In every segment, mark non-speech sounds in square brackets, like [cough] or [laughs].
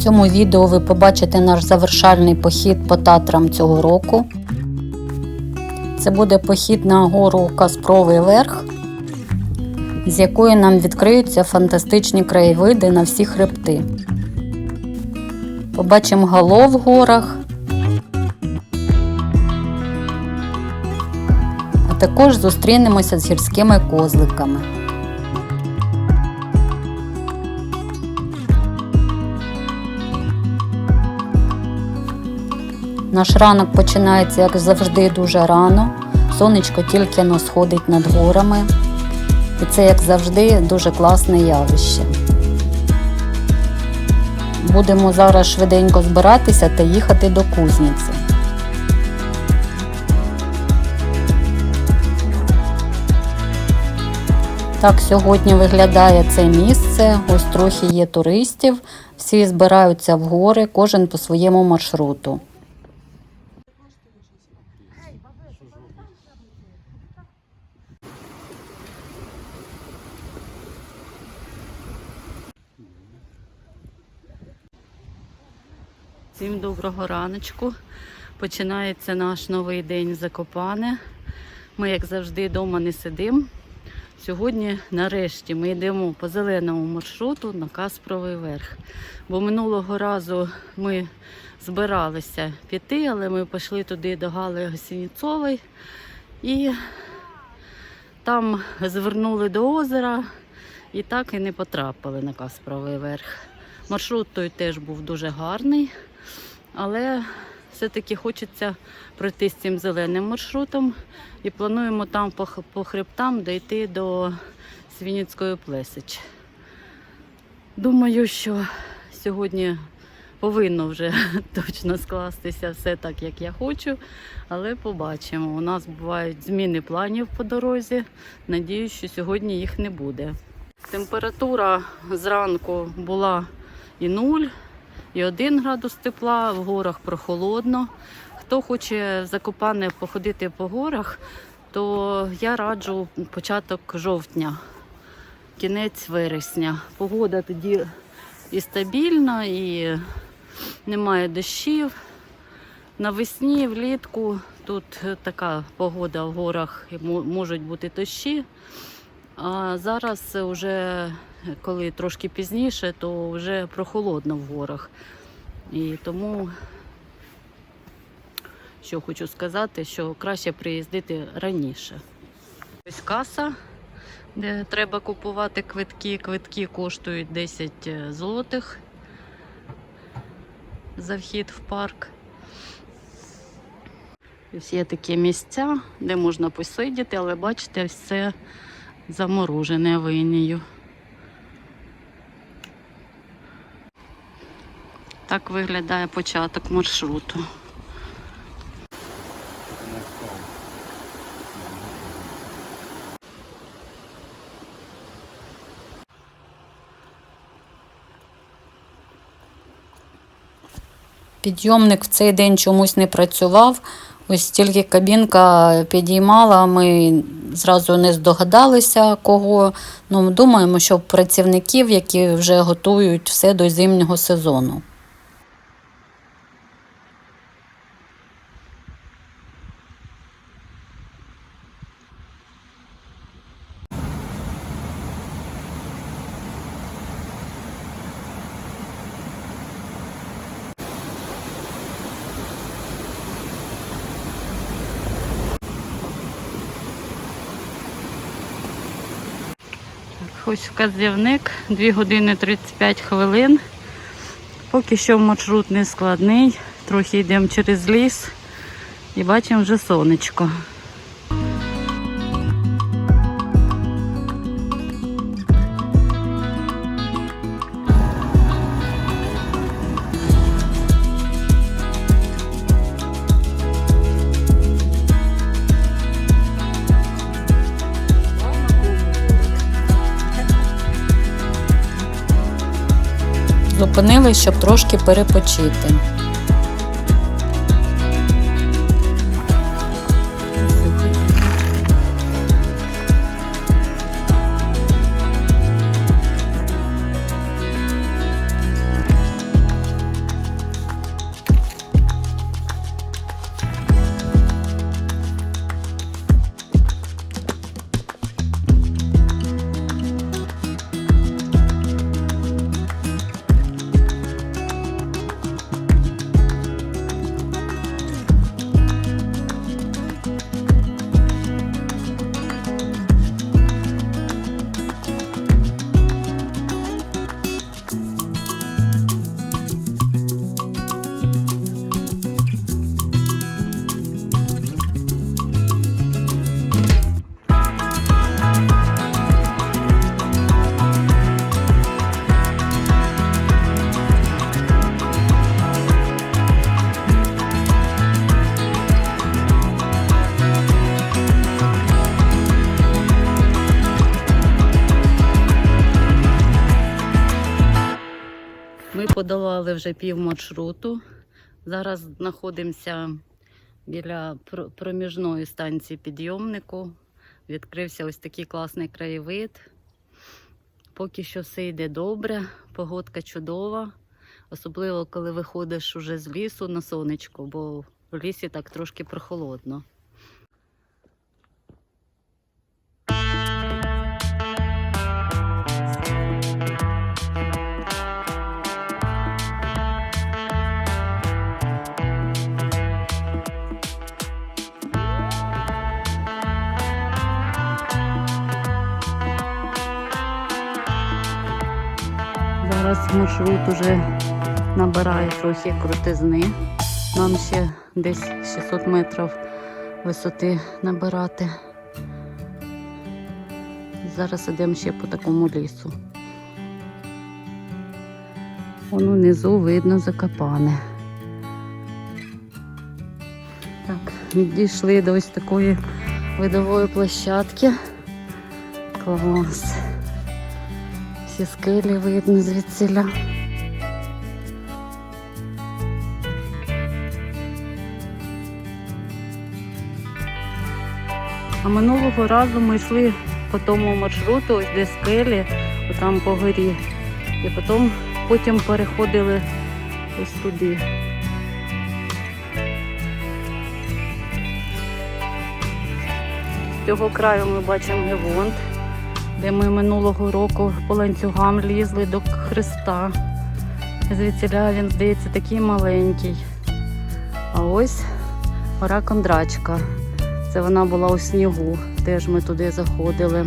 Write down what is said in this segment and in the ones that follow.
В цьому відео ви побачите наш завершальний похід по Татрам цього року. Це буде похід на гору Каспровий Верх, з якої нам відкриються фантастичні краєвиди на всі хребти. Побачимо гало в горах, а також зустрінемося з гірськими козликами. Наш ранок починається, як завжди, дуже рано. Сонечко тільки но сходить над горами. І це, як завжди, дуже класне явище. Будемо зараз швиденько збиратися та їхати до кузниці. Так сьогодні виглядає це місце. Ось трохи є туристів. Всі збираються в гори, кожен по своєму маршруту. Всім доброго раночку. Починається наш новий день Закопане. Ми, як завжди, вдома не сидимо. Сьогодні, нарешті, ми йдемо по зеленому маршруту на Каспровий верх. Бо минулого разу ми збиралися піти, але ми пішли туди до Гали Гасініцової і там звернули до озера і так і не потрапили на Каспровий верх. Маршрут той теж був дуже гарний, але все-таки хочеться пройти з цим зеленим маршрутом і плануємо там по, по хребтам дійти до Свініцької Плесич. Думаю, що сьогодні повинно вже [laughs] точно скластися все так, як я хочу, але побачимо. У нас бувають зміни планів по дорозі. Надіюсь, що сьогодні їх не буде. Температура зранку була і 0, і 1 градус тепла, в горах прохолодно. Хто хоче в Закопане походити по горах, то я раджу початок жовтня, кінець вересня. Погода тоді і стабільна, і немає дощів. Навесні, влітку тут така погода в горах, можуть бути дощі. А зараз вже, коли трошки пізніше, то вже прохолодно в горах. І тому, що хочу сказати, що краще приїздити раніше. Ось каса, де треба купувати квитки. Квитки коштують 10 злотих за вхід в парк. Ось є такі місця, де можна посидіти, але бачите, все заморожене авинією. Так виглядає початок маршруту. Підйомник в цей день чомусь не працював. Ось тільки кабінка підіймала, ми зразу не здогадалися кого. Ну, думаємо, що працівників, які вже готують все до зимнього сезону. Ось вказівник 2 години 35 хвилин. Поки що маршрут не складний. Трохи йдемо через ліс і бачимо вже сонечко. Зупинились, щоб трошки перепочити. Подолали вже пів маршруту. Зараз знаходимося біля проміжної станції підйомнику. Відкрився ось такий класний краєвид. Поки що все йде добре, погодка чудова. Особливо, коли виходиш уже з лісу на сонечко, бо в лісі так трошки прохолодно. Зараз маршрут уже набирає трохи крутизни. Нам ще десь 600 метрів висоти набирати. Зараз йдемо ще по такому лісу. Вон внизу видно закопане. Так, дійшли до ось такої видової площадки. Клас. Всі скелі видно звідсіля. А минулого разу ми йшли по тому маршруту, ось де скелі, там по горі. І потім, потім переходили ось туди. З цього краю ми бачимо Гевонт, де ми минулого року по ланцюгам лізли до хреста. Звідсіля він, здається, такий маленький. А ось гора Кондрачка. Це вона була у снігу, теж ми туди заходили.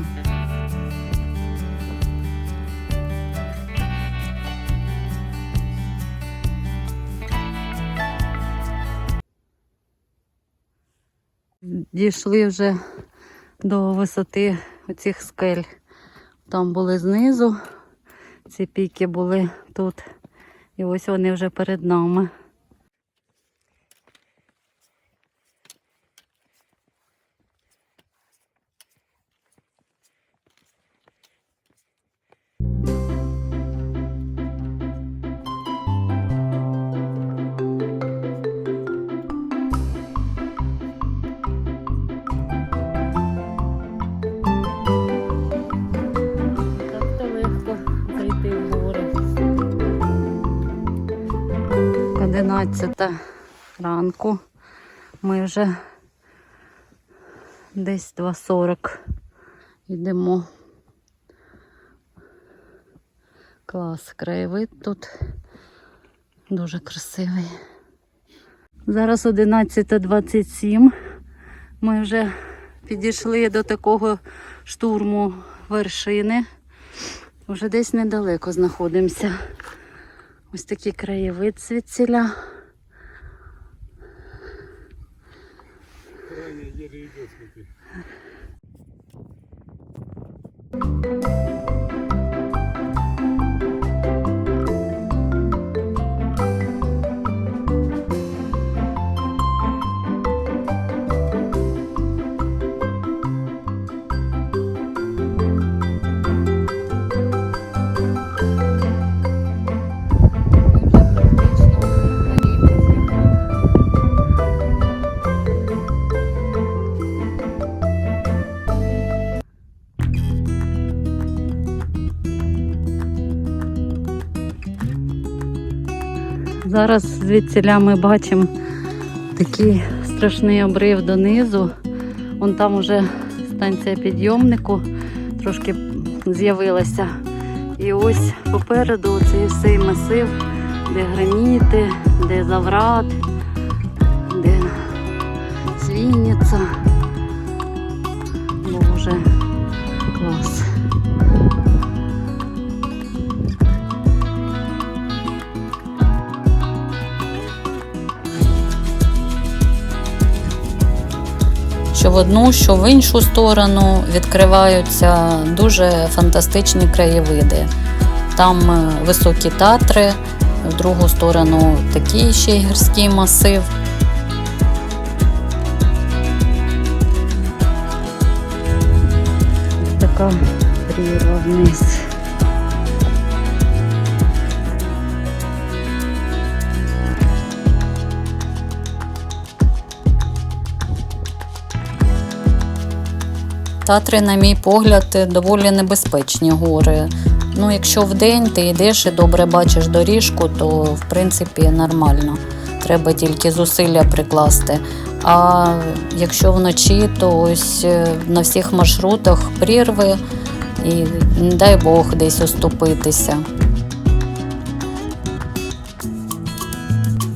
Дійшли вже до висоти оцих скель. Там були знизу, ці піки були тут. І ось вони вже перед нами. 11 ранку. Ми вже десь 2.40 йдемо. Клас, краєвид тут дуже красивий. Зараз 11.27. Ми вже підійшли до такого штурму вершини. Вже десь недалеко знаходимося. Ось такий краєвид звідсіля. Крайне еле идет, Зараз звідсіля ми бачимо такий страшний обрив донизу. Вон там уже станція підйомнику трошки з'явилася. І ось попереду цей всей масив, де граніти, де заврат, де свінниця. В одну, що в іншу сторону відкриваються дуже фантастичні краєвиди. Там е, високі татри, в другу сторону такий ще й гірський масив. Така прірва вниз. Татри, на мій погляд, доволі небезпечні гори. Ну, якщо вдень ти йдеш і добре бачиш доріжку, то в принципі нормально. Треба тільки зусилля прикласти. А якщо вночі, то ось е, на всіх маршрутах прірви і не дай Бог десь оступитися.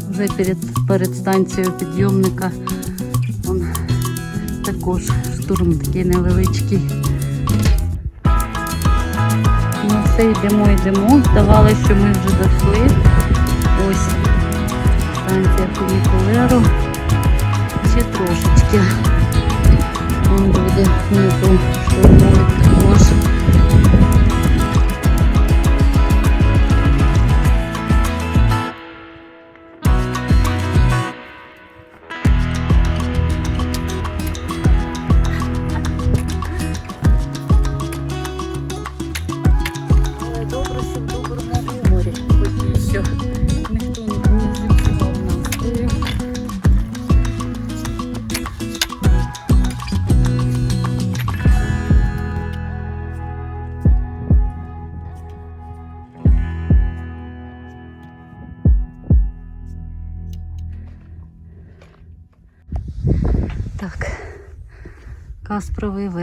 Вже перед, перед станцією підйомника також штурм такий невеличкий. Ну все, йдемо, йдемо. Здавалося, що ми вже зайшли. Ось станція фунікулеру. Ще трошечки. Там буде внизу штурмовий також.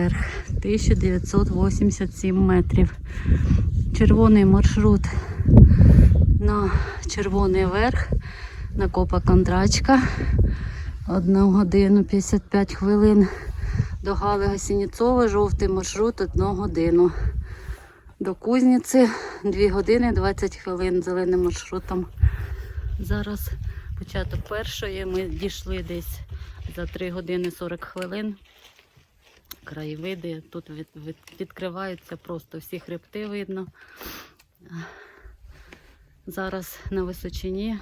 Верх, 1987 метрів. Червоний маршрут на Червоний верх, на Копа Кондрачка. 1 годину 55 хвилин. До Галига Сініцова, жовтий маршрут 1 годину. До Кузниці 2 години 20 хвилин зеленим маршрутом. Зараз початок першої. Ми дійшли десь за 3 години 40 хвилин. Краєвиди тут від, від, відкриваються просто всі хребти видно. Зараз на височині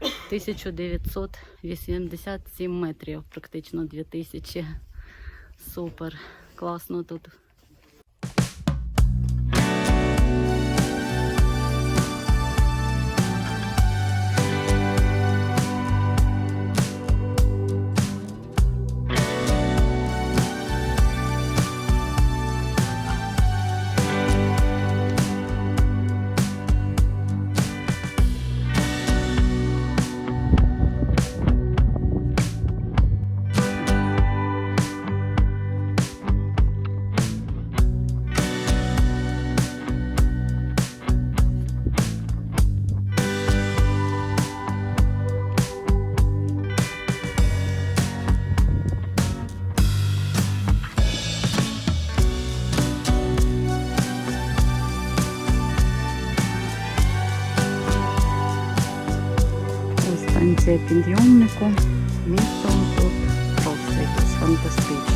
1987 метрів, практично 2000. Супер, класно тут. Станція підйомнику. Місто тут просто якесь.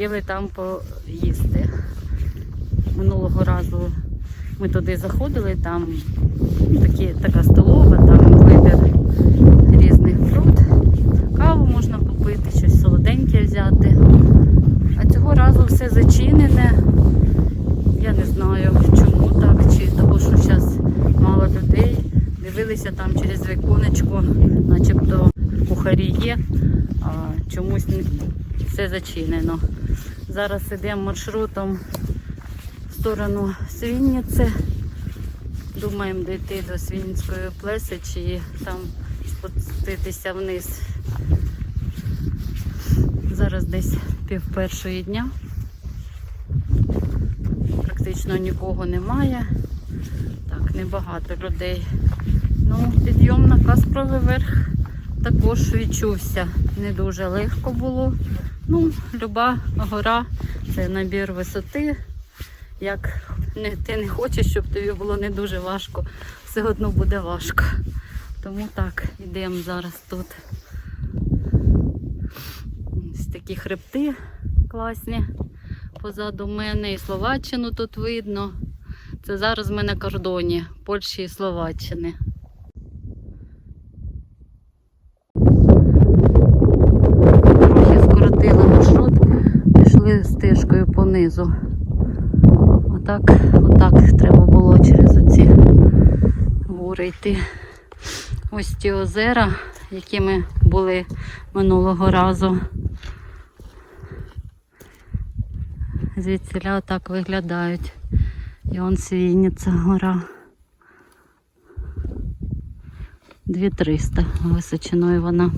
Хотіли там поїсти. Минулого разу ми туди заходили, там такі, така столова, там вибір різних фрут, каву можна попити, щось солоденьке взяти. А цього разу все зачинене. Я не знаю, чому так, чи того, що зараз мало людей. Дивилися там через віконечко, начебто кухарі є, а чомусь все зачинено. Зараз йдемо маршрутом в сторону Свінниці. Думаємо дійти до Свінницької плеси чи там спуститися вниз. Зараз десь пів першої дня. Практично нікого немає. Так, небагато людей. Ну, підйом на Каспровий верх також відчувся. Не дуже легко було. Ну, люба гора це набір висоти. Як не, ти не хочеш, щоб тобі було не дуже важко, все одно буде важко. Тому так, йдемо зараз тут. Ось такі хребти класні. позаду мене, і Словаччину тут видно. Це зараз ми на кордоні Польщі і Словаччини. Трохи скоротили маршрут, пішли стежкою понизу. Отак, отак треба було через оці гори йти. Ось ті озера, які ми були минулого разу. Звідсіля так виглядають. І он Свінниця гора. 2300 височиною вона.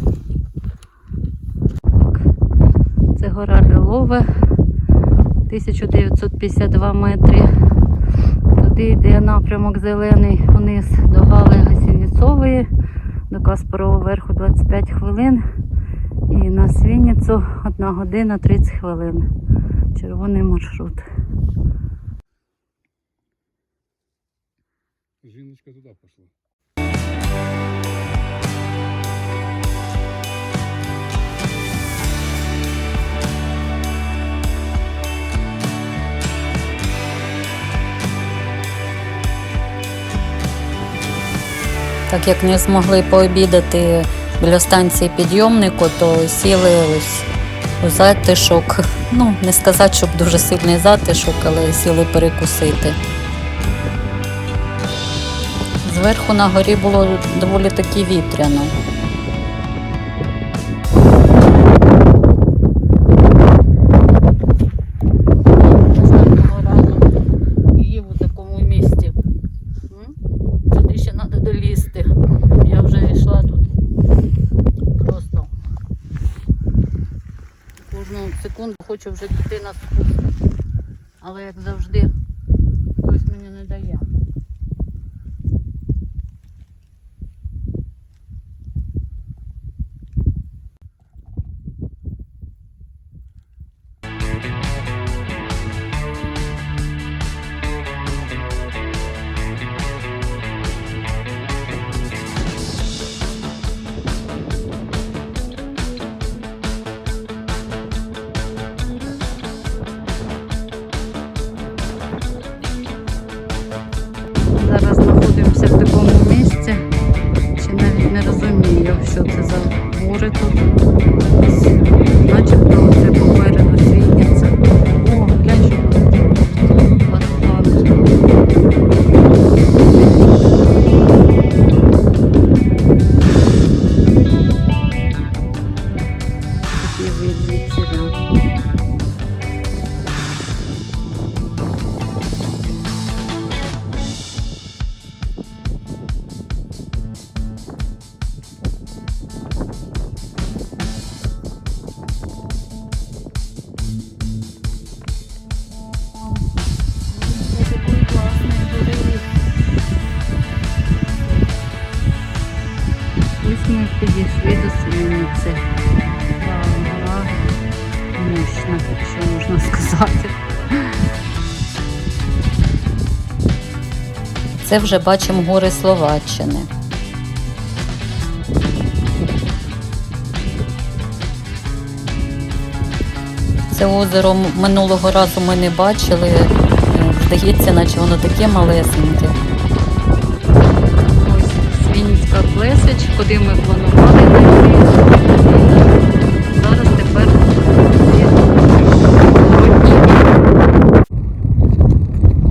Це гора Львове, 1952 метри. Туди йде напрямок зелений вниз до Гали Гасініцової, до Каспарового верху 25 хвилин. І на Свінницю 1 година 30 хвилин. Червоний маршрут. Жіночка туди пішла. Так як не змогли пообідати біля станції підйомнику, то сіли ось у затишок. Ну, не сказати, щоб дуже сильний затишок, але сіли перекусити. Зверху на горі було доволі таки вітряно. Хочу вже дитина спустити. Але як завжди, хтось мені не дає. Що це за гори тут. Вау, гора мощна, що можна сказати. Це вже бачимо гори Словаччини. Це озеро минулого разу ми не бачили. Е, Здається, наче воно таке малесеньке. Плесич, куди ми планували. Зараз тепер.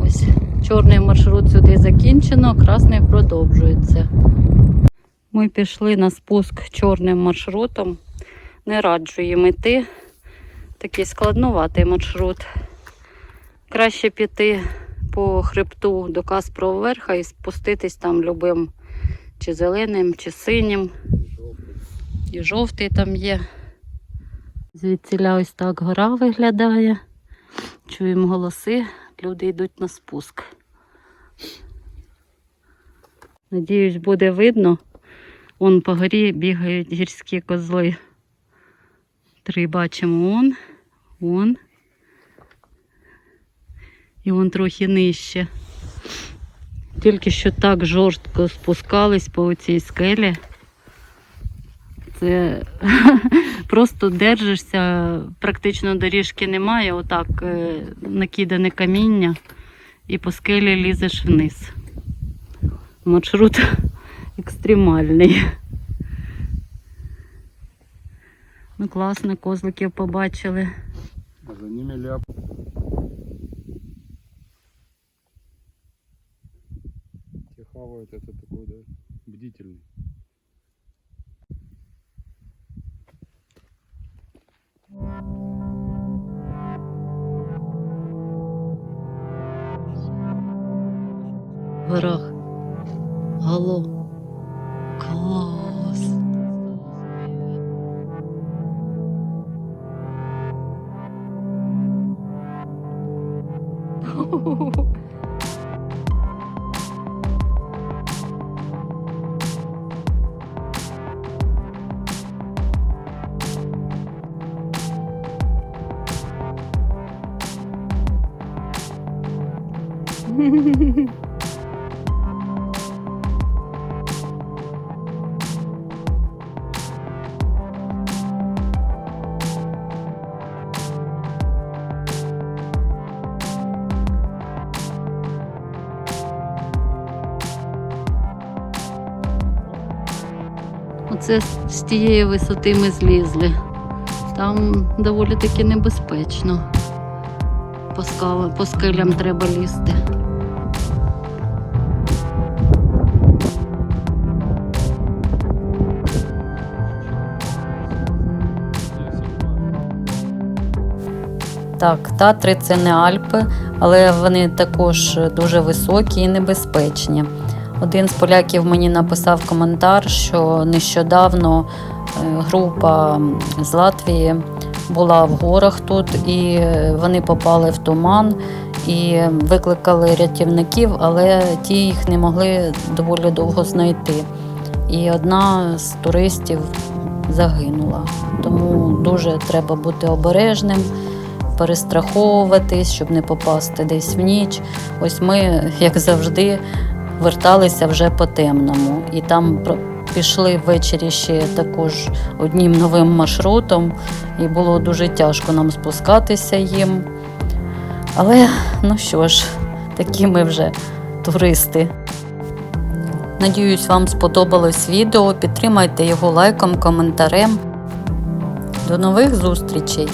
Ось чорний маршрут сюди закінчено, красний продовжується. Ми пішли на спуск чорним маршрутом. Не раджу їм іти. Такий складнуватий маршрут. Краще піти по хребту до Каспрового верха і спуститись там любим чи зеленим, чи синім. І жовтий там є. Звідсіля ось так гора виглядає. Чуємо голоси, люди йдуть на спуск. Надіюсь, буде видно. Вон по горі бігають гірські козли. Три бачимо вон, вон. І вон трохи нижче. Тільки що так жорстко спускались по цій скелі. Це [laughs] просто держишся, практично доріжки немає, отак е, накидане каміння і по скелі лізеш вниз. Маршрут [laughs] екстремальний. Ну класно, козликів побачили. За ними ляп. Те хавают, это такой, да, бдительный. В горах. Алло. Клас. Оце з тієї висоти ми злізли. Там доволі таки небезпечно. По, скал, по скелям треба лізти. Так, Татри це не Альпи, але вони також дуже високі і небезпечні. Один з поляків мені написав коментар, що нещодавно е, група з Латвії була в горах тут, і вони попали в туман і викликали рятівників, але ті їх не могли доволі довго знайти. І одна з туристів загинула. Тому дуже треба бути обережним перестраховуватись, щоб не попасти десь в ніч. Ось ми, як завжди, верталися вже по темному. І там пішли ввечері ще також одним новим маршрутом, і було дуже тяжко нам спускатися їм. Але ну що ж, такі ми вже туристи. Надіюсь, вам сподобалось відео. Підтримайте його лайком, коментарем. До нових зустрічей!